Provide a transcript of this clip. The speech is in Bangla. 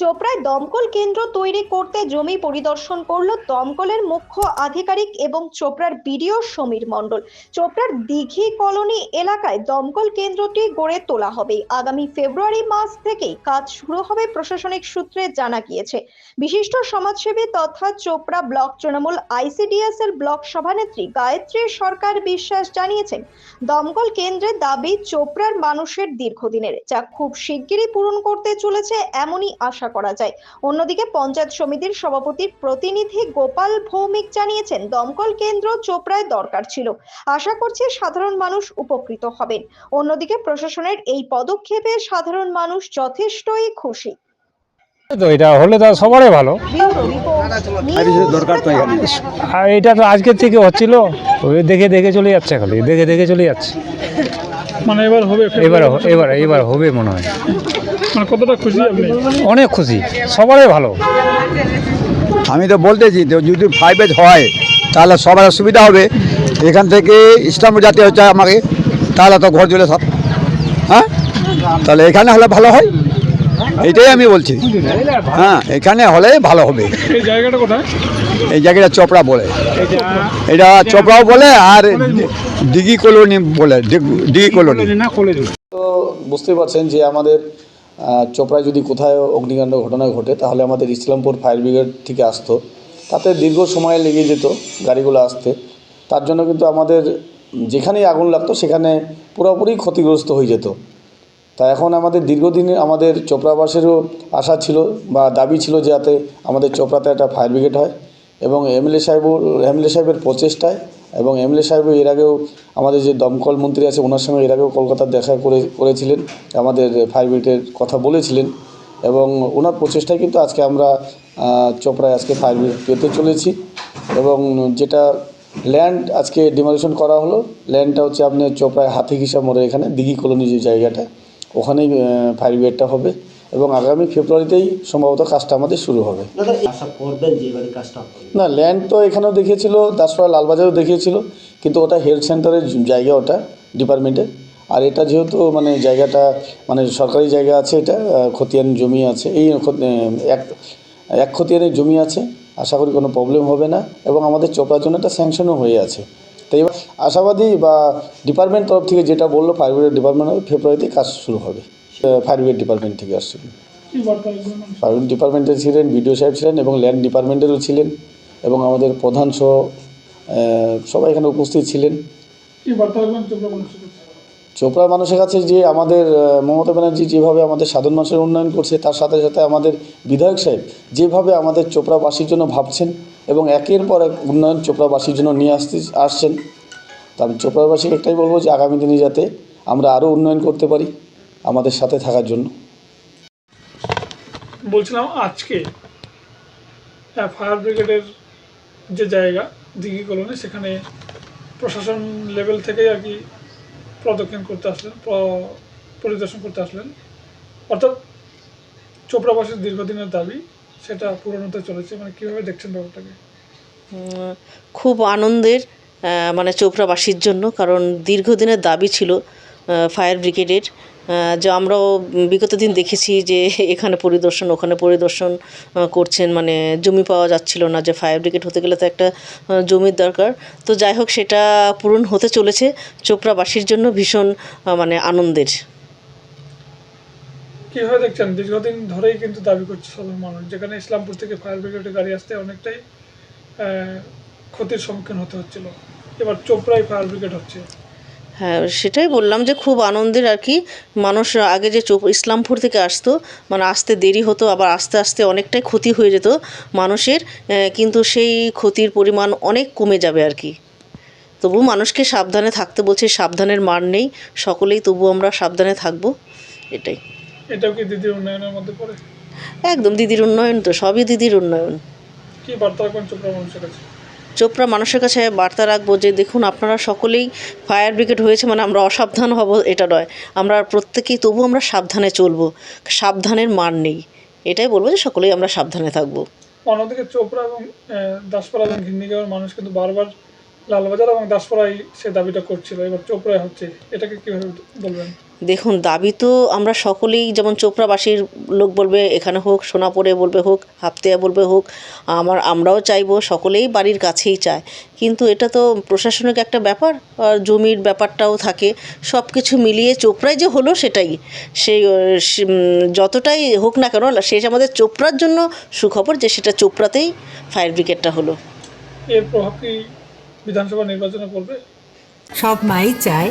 চোপড়ায় দমকল কেন্দ্র তৈরি করতে জমি পরিদর্শন করল দমকলের মুখ্য আধিকারিক এবং চোপড়ার বিডিও সমীর মণ্ডল। চোপড়ার দিঘি কলোনি এলাকায় দমকল কেন্দ্রটি গড়ে তোলা হবে। আগামী ফেব্রুয়ারি মাস থেকেই কাজ শুরু হবে প্রশাসনিক সূত্রে জানা গিয়েছে। বিশিষ্ট সমাজসেবী তথা চোপড়া ব্লক তৃণমূল আইসিডিএস এর ব্লক সভানেত্রী গায়ত্রী সরকার বিশ্বাস জানিয়েছেন, দমকল কেন্দ্রের দাবি চোপড়ার মানুষের দীর্ঘদিনের, যা খুব শিগগিরই পূরণ করতে চলেছে এমনই আশা করা যায়। অন্যদিকে পঞ্চায়েত সমিতির সভাপতির প্রতিনিধি গোপাল ভৌমিক জানিয়েছেন দমকল কেন্দ্র চোপড়ায় দরকার ছিল। আশা করছি সাধারণ মানুষ উপকৃত হবেন। অন্যদিকে প্রশাসনের এই পদক্ষেপে সাধারণ মানুষ যথেষ্টই খুশি। তো এটা হলে তো সবারই ভালো। আর এটা তো আজকের থেকে হচ্ছিল। ওই দেখে দেখে চলে যাচ্ছে খালি দেখে দেখে চলে যাচ্ছে। মানে এবার হবে এবার এবার এবার হবে মনে হয়। কতটা খুশি আপনি? অনেক খুশি সবারই ভালো। আমি তো বলতেছি যদি ফাইভ এজ হয় তাহলে সবার সুবিধা হবে। এখান থেকে ইসলাম জাতি হচ্ছে আমাকে তাহলে তো ঘর চলে সব। হ্যাঁ? তাহলে এখানে হলে ভালো হয়। এইটাই আমি বলছি। হ্যাঁ এখানে হলে ভালো হবে। এই জায়গাটা কোথায়? এই জায়গাটা চোপড়া বলে। এটা চোপড়াও বলে আর দিঘি কলোনি বলে দিঘি কলোনি। তো বুঝতেই পারছেন যে আমাদের চোপড়ায় যদি কোথায় অগ্নিকাণ্ড ঘটনা ঘটে, তাহলে আমাদের ইসলামপুর ফায়ার ব্রিগেড থেকে আসতো। তাতে দীর্ঘ সময় লেগে যেত গাড়িগুলো আসতে। তার জন্য কিন্তু আমাদের যেখানেই আগুন লাগতো, সেখানে পুরোপুরি ক্ষতিগ্রস্ত হয়ে যেত। তা এখন আমাদের দীর্ঘদিনে আমাদের চোপড়াবাসেরও আশা ছিল বা দাবি ছিল যাতে আমাদের চোপড়াতে একটা ফায়ার ব্রিগেড হয় এবং এমএলএ সাহেব এমএলএ সাহেবের প্রচেষ্টায় এবং এমএলএ সাহেব এর আগেও আমাদের যে দমকল মন্ত্রী আছে, ওনার সঙ্গে এর আগেও কলকাতার দেখা করে, করেছিলেন, আমাদের ফায়ার ব্রিগেডের কথা বলেছিলেন এবং ওনার প্রচেষ্টায় কিন্তু আজকে আমরা চোপড়ায় আজকে ফায়ার ব্রিগেড পেতে চলেছি এবং যেটা ল্যান্ড আজকে ডিমালিশন করা হলো ল্যান্ডটা হচ্ছে আপনার চোপড়ায় হাতি ঘিসা মোড়ে এখানে, দিঘি কলোনি যে জায়গাটা, ওখানেই ব্রিগেডটা হবে। এবং আগামী ফেব্রুয়ারিতেই সম্ভবত কাজটা আমাদের শুরু হবে। না ল্যান্ড তো এখানেও দেখিয়েছিল দাসপাড়া লালবাজারও দেখিয়েছিল কিন্তু ওটা হেলথ সেন্টারের জায়গা ওটা ডিপার্টমেন্টের আর এটা যেহেতু মানে জায়গাটা মানে সরকারি জায়গা আছে এটা খতিয়ান জমি আছে এই এক এক খতিয়ানের জমি আছে আশা করি কোনো প্রবলেম হবে না এবং আমাদের চোপড়ার জন্য একটা স্যাংশনও হয়ে আছে। তাই আশাবাদী বা ডিপার্টমেন্ট তরফ থেকে যেটা বলল ফায়ার ডিপার্টমেন্ট ফেব্রুয়ারিতে কাজ শুরু হবে। ফায়ার ব্রিগেড ডিপার্টমেন্ট থেকে আসছে কি বার্তা রাখবেন ফায়ার ডিপার্টমেন্টে ছিলেন বিডিও সাহেব ছিলেন এবং ল্যান্ড ডিপার্টমেন্টেরও ছিলেন এবং আমাদের প্রধান সহ সবাই এখানে উপস্থিত ছিলেন? চোপড়া মানুষের কাছে। যে আমাদের মমতা ব্যানার্জি যেভাবে আমাদের সাধারণ মানুষের উন্নয়ন করছে তার সাথে সাথে আমাদের বিধায়ক সাহেব যেভাবে আমাদের চোপড়াবাসীর জন্য ভাবছেন এবং একের পর এক উন্নয়ন চোপড়াবাসীর জন্য নিয়ে আসতে আসছেন। তা আমি চোপড়াবাসীকে একটাই বলব যে আগামী দিনে যাতে আমরা আরও উন্নয়ন করতে পারি। আমাদের সাথে থাকার জন্য। বলছিলাম আজকে ফায়ার ব্রিগেডের যে জায়গা দিঘি কলোনি সেখানে প্রশাসন লেভেল থেকেই আর কি প্রদক্ষিণ করতে আসলেন প- পরিদর্শন করতে আসলেন। অর্থাৎ চোপড়াবাসীর দীর্ঘদিনের দাবি সেটা পূরণ হতে চলেছে। মানে কীভাবে দেখছেন ব্যাপারটাকে? খুব আনন্দের মানে চোপড়াবাসীর জন্য কারণ দীর্ঘদিনের দাবি ছিল ফায়ার ব্রিগেডের। যে আমরাও বিগত দিন দেখেছি যে এখানে পরিদর্শন, ওখানে পরিদর্শন করছেন। মানে জমি পাওয়া যাচ্ছিল না, যে ফায়ার ব্রিগেড হতে গেলে তো একটা জমির দরকার। তো যাই হোক, সেটা পূরণ হতে চলেছে। চোপড়াবাসীর জন্য ভীষণ মানে আনন্দের। কীভাবে দেখছেন? দীর্ঘদিন ধরেই কিন্তু দাবি করছে সাধারণ মানুষ, যেখানে ইসলামপুর থেকে ফায়ার ব্রিগেডের গাড়ি আসতে অনেকটাই ক্ষতির সম্মুখীন হতে হচ্ছিল। এবার চোপড়ায় ফায়ার ব্রিগেড হচ্ছে। হ্যাঁ সেটাই বললাম যে খুব আনন্দের আর কি। মানুষ আগে যে চোপ ইসলামপুর থেকে আসতো মানে আসতে দেরি হতো আবার আস্তে আস্তে অনেকটাই ক্ষতি হয়ে যেত মানুষের কিন্তু সেই ক্ষতির পরিমাণ অনেক কমে যাবে আর কি। তবু মানুষকে সাবধানে থাকতে বলছে সাবধানের মার নেই সকলেই তবু আমরা সাবধানে থাকব এটাই। এটাও কি দিদির উন্নয়নের মধ্যে পড়ে? একদম দিদির উন্নয়ন তো সবই দিদির উন্নয়ন। কি বার্তা রাখবেন চোপড়া মানুষের কাছে চোপড়া মানুষের কাছে বার্তা রাখব যে দেখুন, আপনারা সকলেই ফায়ার ব্রিগেড হয়েছে মানে আমরা অসাবধান হব, এটা নয়। আমরা প্রত্যেকেই তবু আমরা সাবধানে চলবো। সাবধানের মার নেই। এটাই বলব যে সকলেই আমরা সাবধানে থাকব। অন্যদিকে চোপড়া এবং দাসপাড়া এবং ঘিন্নিগাঁওয়ের মানুষ কিন্তু বারবার লালবাজার এবং দাসপাড়ায় সে দাবিটা করছিল। এবার চোপড়ায় হচ্ছে। এটাকে কীভাবে বলবেন? দেখুন দাবি তো আমরা সকলেই যেমন চোপড়াবাসীর লোক বলবে এখানে হোক সোনাপুরে বলবে হোক হাফতেয়া বলবে হোক আমার আমরাও চাইব সকলেই বাড়ির কাছেই চায়। কিন্তু এটা তো প্রশাসনিক একটা ব্যাপার আর জমির ব্যাপারটাও থাকে। সব কিছু মিলিয়ে চোপড়ায় যে হলো সেটাই। সেই সে- যতটাই হোক না কেন শেষ আমাদের চোপড়ার জন্য সুখবর যে সেটা চোপড়াতেই ফায়ার ব্রিগেডটা হলো। এর প্রভাব কি বিধানসভা নির্বাচনে পড়বে? সব মাই চায়